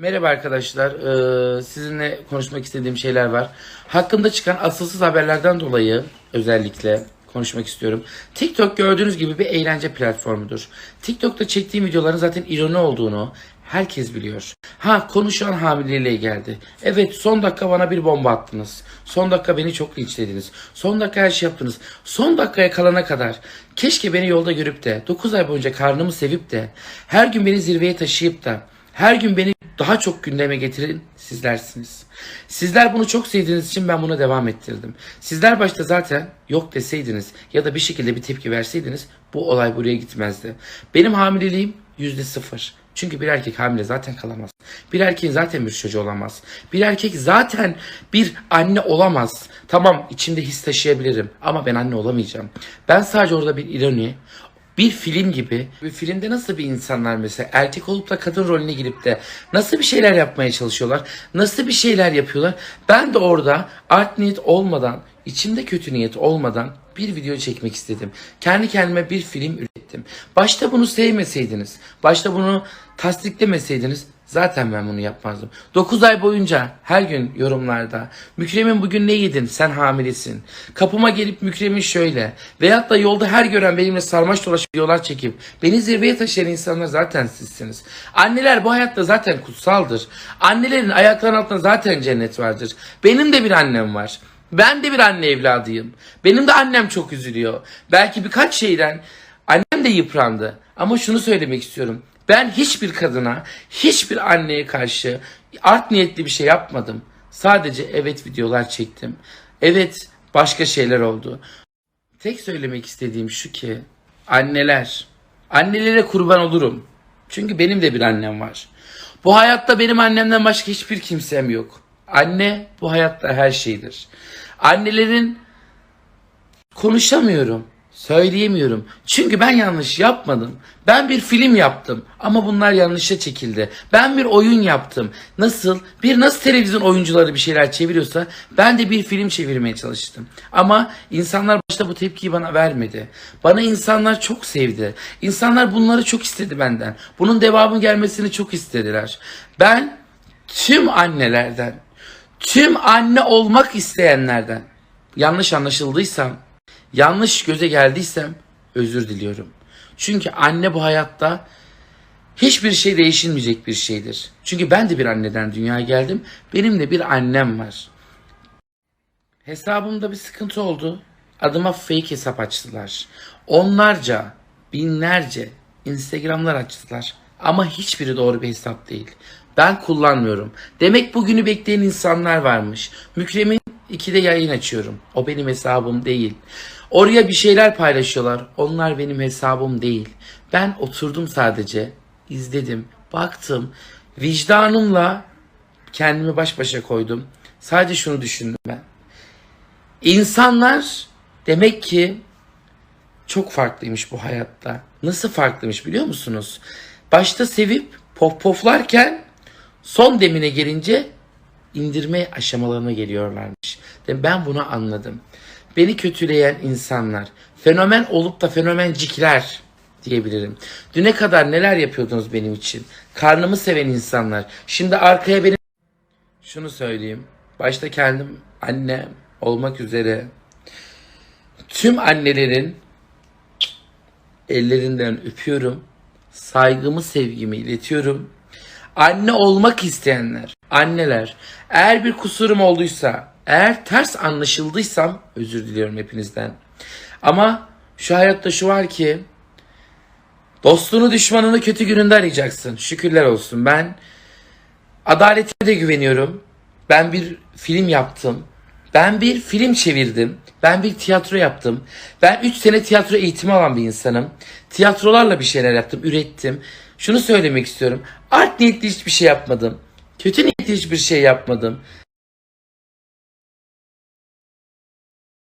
Merhaba arkadaşlar. Ee, sizinle konuşmak istediğim şeyler var. Hakkında çıkan asılsız haberlerden dolayı özellikle konuşmak istiyorum. TikTok gördüğünüz gibi bir eğlence platformudur. TikTok'ta çektiğim videoların zaten ironi olduğunu herkes biliyor. Ha konu şu an hamileliğe geldi. Evet son dakika bana bir bomba attınız. Son dakika beni çok linçlediniz. Son dakika her şey yaptınız. Son dakikaya kalana kadar keşke beni yolda görüp de 9 ay boyunca karnımı sevip de her gün beni zirveye taşıyıp da her gün beni daha çok gündeme getirin sizlersiniz. Sizler bunu çok sevdiğiniz için ben buna devam ettirdim. Sizler başta zaten yok deseydiniz ya da bir şekilde bir tepki verseydiniz bu olay buraya gitmezdi. Benim hamileliğim yüzde sıfır. Çünkü bir erkek hamile zaten kalamaz. Bir erkeğin zaten bir çocuğu olamaz. Bir erkek zaten bir anne olamaz. Tamam içimde his taşıyabilirim ama ben anne olamayacağım. Ben sadece orada bir ironi, bir film gibi bir filmde nasıl bir insanlar mesela erkek olup da kadın rolüne girip de nasıl bir şeyler yapmaya çalışıyorlar nasıl bir şeyler yapıyorlar? Ben de orada art niyet olmadan içimde kötü niyet olmadan bir video çekmek istedim kendi kendime bir film ürettim başta bunu sevmeseydiniz başta bunu tasdiklemeseydiniz Zaten ben bunu yapmazdım. 9 ay boyunca her gün yorumlarda Mükremin bugün ne yedin sen hamilesin. Kapıma gelip Mükremin şöyle veyahut da yolda her gören benimle sarmaş dolaş videolar çekip beni zirveye taşıyan insanlar zaten sizsiniz. Anneler bu hayatta zaten kutsaldır. Annelerin ayaklarının altında zaten cennet vardır. Benim de bir annem var. Ben de bir anne evladıyım. Benim de annem çok üzülüyor. Belki birkaç şeyden annem de yıprandı. Ama şunu söylemek istiyorum. Ben hiçbir kadına, hiçbir anneye karşı art niyetli bir şey yapmadım. Sadece evet videolar çektim. Evet başka şeyler oldu. Tek söylemek istediğim şu ki anneler, annelere kurban olurum. Çünkü benim de bir annem var. Bu hayatta benim annemden başka hiçbir kimsem yok. Anne bu hayatta her şeydir. Annelerin konuşamıyorum. Söyleyemiyorum. Çünkü ben yanlış yapmadım. Ben bir film yaptım ama bunlar yanlışa çekildi. Ben bir oyun yaptım. Nasıl? Bir nasıl televizyon oyuncuları bir şeyler çeviriyorsa ben de bir film çevirmeye çalıştım. Ama insanlar başta bu tepkiyi bana vermedi. Bana insanlar çok sevdi. İnsanlar bunları çok istedi benden. Bunun devamı gelmesini çok istediler. Ben tüm annelerden, tüm anne olmak isteyenlerden yanlış anlaşıldıysam yanlış göze geldiysem özür diliyorum. Çünkü anne bu hayatta hiçbir şey değişilmeyecek bir şeydir. Çünkü ben de bir anneden dünyaya geldim. Benim de bir annem var. Hesabımda bir sıkıntı oldu. Adıma fake hesap açtılar. Onlarca, binlerce Instagram'lar açtılar. Ama hiçbiri doğru bir hesap değil. Ben kullanmıyorum. Demek bugünü bekleyen insanlar varmış. Mükremin 2'de yayın açıyorum. O benim hesabım değil. Oraya bir şeyler paylaşıyorlar. Onlar benim hesabım değil. Ben oturdum sadece, izledim, baktım. Vicdanımla kendimi baş başa koydum. Sadece şunu düşündüm ben. İnsanlar demek ki çok farklıymış bu hayatta. Nasıl farklıymış biliyor musunuz? Başta sevip pof poflarken son demine gelince indirme aşamalarına geliyorlarmış. Ben bunu anladım. Beni kötüleyen insanlar, fenomen olup da fenomencikler diyebilirim. Düne kadar neler yapıyordunuz benim için? Karnımı seven insanlar. Şimdi arkaya benim şunu söyleyeyim. Başta kendim anne olmak üzere tüm annelerin ellerinden öpüyorum. Saygımı, sevgimi iletiyorum. Anne olmak isteyenler, anneler, eğer bir kusurum olduysa, eğer ters anlaşıldıysam özür diliyorum hepinizden. Ama şu hayatta şu var ki dostunu düşmanını kötü gününde arayacaksın. Şükürler olsun. Ben adaletime de güveniyorum. Ben bir film yaptım. Ben bir film çevirdim. Ben bir tiyatro yaptım. Ben 3 sene tiyatro eğitimi alan bir insanım. Tiyatrolarla bir şeyler yaptım, ürettim. Şunu söylemek istiyorum. Art niyetli hiçbir şey yapmadım. Kötü niyetli hiçbir şey yapmadım.